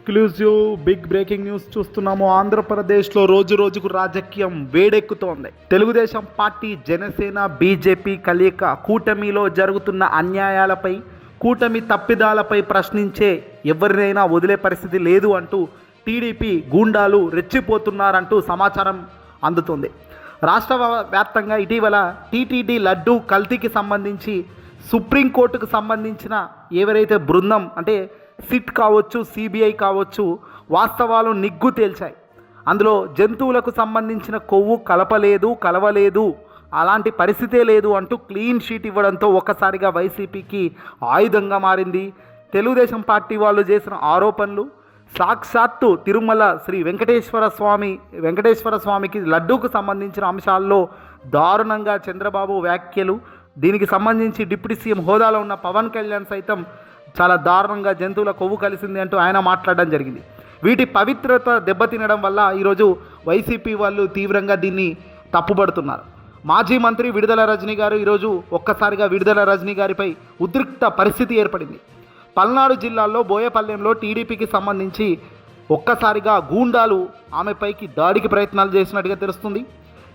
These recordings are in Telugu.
ఎక్స్క్లూజివ్ బిగ్ బ్రేకింగ్ న్యూస్ చూస్తున్నాము. ఆంధ్రప్రదేశ్లో రోజు రోజుకు రాజకీయం వేడెక్కుతోంది. తెలుగుదేశం పార్టీ జనసేన బీజేపీ కలయిక కూటమిలో జరుగుతున్న అన్యాయాలపై కూటమి తప్పిదాలపై ప్రశ్నించే ఎవరినైనా వదిలే పరిస్థితి లేదు అంటూ టీడీపీ గూండాలు రెచ్చిపోతున్నారంటూ సమాచారం అందుతుంది. రాష్ట్ర వ్యాప్తంగా ఇటీవల టీటీడీ లడ్డు కల్తీకి సంబంధించి సుప్రీంకోర్టుకు సంబంధించిన ఎవరైతే బృందం అంటే సిట్ కావచ్చు సిబిఐ కావచ్చు వాస్తవాలు నిగ్గు తేల్చాయి. అందులో జంతువులకు సంబంధించిన కొవ్వు కలపలేదు కలవలేదు అలాంటి పరిస్థితే లేదు అంటూ క్లీన్ షీట్ ఇవ్వడంతో ఒక్కసారిగా వైసీపీకి ఆయుధంగా మారింది. తెలుగుదేశం పార్టీ వాళ్ళు చేసిన ఆరోపణలు సాక్షాత్తు తిరుమల శ్రీ వెంకటేశ్వర స్వామి వెంకటేశ్వర స్వామికి లడ్డూకు సంబంధించిన అంశాల్లో దారుణంగా చంద్రబాబు వ్యాఖ్యలు. దీనికి సంబంధించి డిప్యూటీ సీఎం హోదాలో ఉన్న పవన్ కళ్యాణ్ సైతం చాలా దారుణంగా జంతువుల కొవ్వు కలిసింది అంటూ ఆయన మాట్లాడడం జరిగింది. వీటి పవిత్రత దెబ్బతినడం వల్ల ఈరోజు వైసీపీ వాళ్ళు తీవ్రంగా దీన్ని తప్పుపడుతున్నారు మాజీ మంత్రి విడుదల రజనీ గారు ఈరోజు ఒక్కసారిగా విడుదల రజనీ గారిపై ఉద్రిక్త పరిస్థితి ఏర్పడింది. పల్నాడు జిల్లాలో బోయపల్లెంలో టీడీపీకి సంబంధించి ఒక్కసారిగా గూండాలు ఆమెపైకి దాడికి ప్రయత్నాలు చేసినట్టుగా తెలుస్తుంది.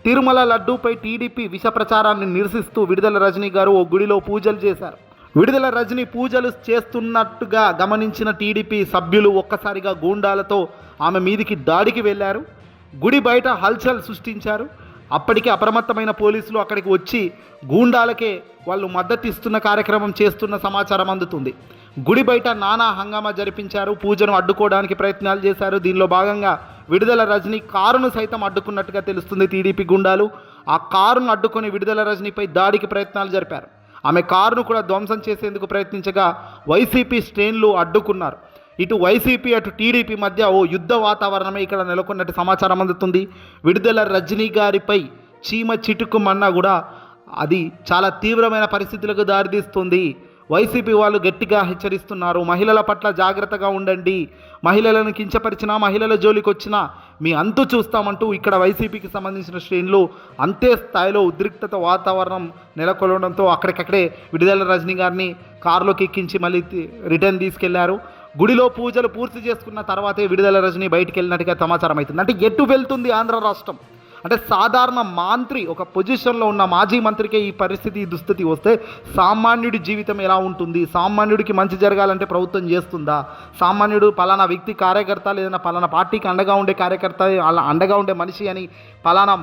తిరుమల లడ్డూపై టీడీపీ విష ప్రచారాన్ని నిరసిస్తూ విడుదల రజనీ గారు ఓ గుడిలో పూజలు చేశారు. విడుదల రజనీ పూజలు చేస్తున్నట్టుగా గమనించిన టీడీపీ సభ్యులు ఒక్కసారిగా గూండాలతో ఆమె మీదికి దాడికి వెళ్ళారు. గుడి బయట హల్చల్ సృష్టించారు. అప్పటికే అప్రమత్తమైన పోలీసులు అక్కడికి వచ్చి గూండాలకే వాళ్ళు మద్దతు ఇస్తున్న కార్యక్రమం చేస్తున్న సమాచారం అందుతుంది. గుడి బయట నానా హంగామా జరిపించారు. పూజను అడ్డుకోవడానికి ప్రయత్నాలు చేశారు. దీనిలో భాగంగా విడుదల రజనీ కారును సైతం అడ్డుకున్నట్టుగా తెలుస్తుంది టీడీపీ గుండాలు. ఆ కారును అడ్డుకొని విడుదల రజనీపై దాడికి ప్రయత్నాలు జరిపారు. ఆమె కారును కూడా ధ్వంసం చేసేందుకు ప్రయత్నించగా వైసీపీ శ్రేణులు అడ్డుకున్నారు. ఇటు వైసీపీ అటు టీడీపీ మధ్య ఓ యుద్ధ వాతావరణమే ఇక్కడ నెలకొన్నట్టు సమాచారం అందుతుంది. విడుదల రజనీ గారిపై చీమ చిటుకుమన్నా కూడా అది చాలా తీవ్రమైన పరిస్థితులకు దారితీస్తుంది. వైసీపీ వాళ్ళు గట్టిగా హెచ్చరిస్తున్నారు. మహిళల పట్ల జాగ్రత్తగా ఉండండి. మహిళలను కించపరిచినా మహిళల జోలికి వచ్చినా మీ అంతు చూస్తామంటూ ఇక్కడ వైసీపీకి సంబంధించిన శ్రేణులు అంతే స్థాయిలో ఉద్రిక్తత వాతావరణం నెలకొనడంతో అక్కడికక్కడే విడుదల రజనీ గారిని కారులోకి ఎక్కించి మళ్ళీ రిటర్న్ తీసుకెళ్ళారు. గుడిలో పూజలు పూర్తి చేసుకున్న తర్వాతే విడుదల రజనీ బయటికి వెళ్ళినట్టుగా సమాచారం అవుతుంది అంటే ఎటు వెళ్తుంది ఆంధ్ర రాష్ట్రం? అంటే సాధారణ మంత్రి ఒక పొజిషన్లో ఉన్న మాజీ మంత్రికే ఈ పరిస్థితి ఈ దుస్థితి వస్తే సామాన్యుడి జీవితం ఎలా ఉంటుంది? సామాన్యుడికి మంచి జరగాలంటే ప్రభుత్వం చేస్తుందా? సామాన్యుడు పలానా వ్యక్తి కార్యకర్త లేదన్నా పలానా పార్టీకి అండగా ఉండే కార్యకర్త అలా అండగా ఉండే మనిషి అని పలానా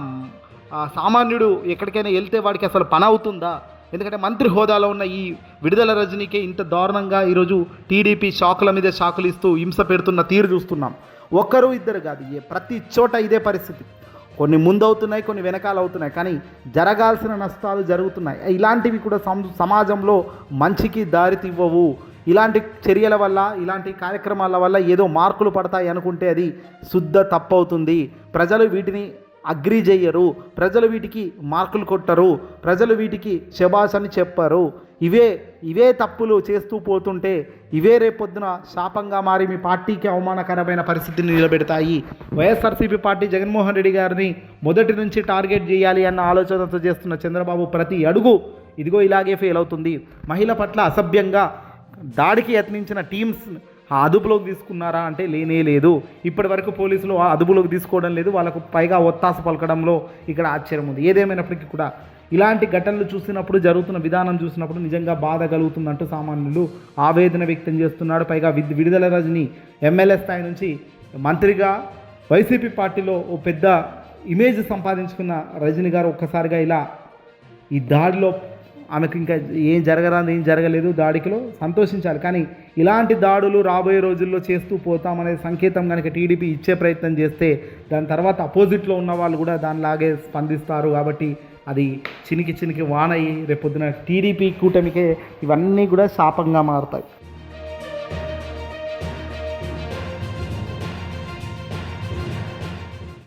సామాన్యుడు ఎక్కడికైనా వెళ్తే వాడికి అసలు పని అవుతుందా? ఎందుకంటే మంత్రి హోదాలో ఉన్న ఈ విడుదల రజనీకే ఇంత దారుణంగా ఈరోజు టీడీపీ షాకుల మీద షాకులు ఇస్తూ హింస పెడుతున్న తీరు చూస్తున్నాం. ఒక్కరు ఇద్దరు కాదు ఏ ప్రతి చోట ఇదే పరిస్థితి. కొన్ని ముందు అవుతున్నాయి కొన్ని వెనకాల అవుతున్నాయి కానీ జరగాల్సిన నష్టాలు జరుగుతున్నాయి. ఇలాంటివి కూడా సం సమాజంలో మంచికి దారితివ్వవు. ఇలాంటి చర్యల వల్ల ఇలాంటి కార్యక్రమాల వల్ల ఏదో మార్కులు పడతాయి అనుకుంటే అది శుద్ధ తప్పవుతుంది. ప్రజలు వీటిని అగ్రి చేయరు ప్రజలు వీటికి మార్కులు కొట్టరు. ప్రజలు వీటికి శబాస్ అని చెప్పరు. ఇవే ఇవే తప్పులు చేస్తూ పోతుంటే ఇవే రేపొద్దున శాపంగా మారి మీ పార్టీకి అవమానకరమైన పరిస్థితిని నిలబెడతాయి. వైఎస్ఆర్సీపీ పార్టీ జగన్మోహన్ రెడ్డి గారిని మొదటి నుంచి టార్గెట్ చేయాలి అన్న ఆలోచనతో చేస్తున్న చంద్రబాబు ప్రతి అడుగు ఇదిగో ఇలాగే ఫెయిల్ అవుతుంది. మహిళ పట్ల అసభ్యంగా దాడికి యత్నించిన టీమ్స్ అదుపులోకి తీసుకున్నారా అంటే లేనే లేదు. ఇప్పటి వరకు పోలీసులు ఆ అదుపులోకి తీసుకోవడం లేదు. వాళ్ళకు పైగా ఒత్తాస పలకడంలో ఇక్కడ ఆశ్చర్యం ఉంది. ఏదేమైనప్పటికీ కూడా ఇలాంటి ఘటనలు చూసినప్పుడు జరుగుతున్న విధానం చూసినప్పుడు నిజంగా బాధ కలుగుతుందంటూ సామాన్యులు ఆవేదన వ్యక్తం చేస్తున్నాడు పైగా విద్ విడుదల రజని ఎమ్మెల్యే స్థాయి నుంచి మంత్రిగా వైసీపీ పార్టీలో ఓ పెద్ద ఇమేజ్ సంపాదించుకున్న రజని గారు ఒక్కసారిగా ఇలా ఈ దాడిలో ఆమెకు ఇంకా ఏం జరగరాదు ఏం జరగలేదు దాడికిలో సంతోషించాలి. కానీ ఇలాంటి దాడులు రాబోయే రోజుల్లో చేస్తూ పోతామనే సంకేతం కనుక టీడీపీ ఇచ్చే ప్రయత్నం చేస్తే దాని తర్వాత అపోజిట్లో ఉన్న వాళ్ళు కూడా దానిలాగే స్పందిస్తారు. కాబట్టి అది చినికి చినికి వానయ్యి రేపొద్దున టీడీపీ కూటమికే ఇవన్నీ కూడా శాపంగా మారుతాయి.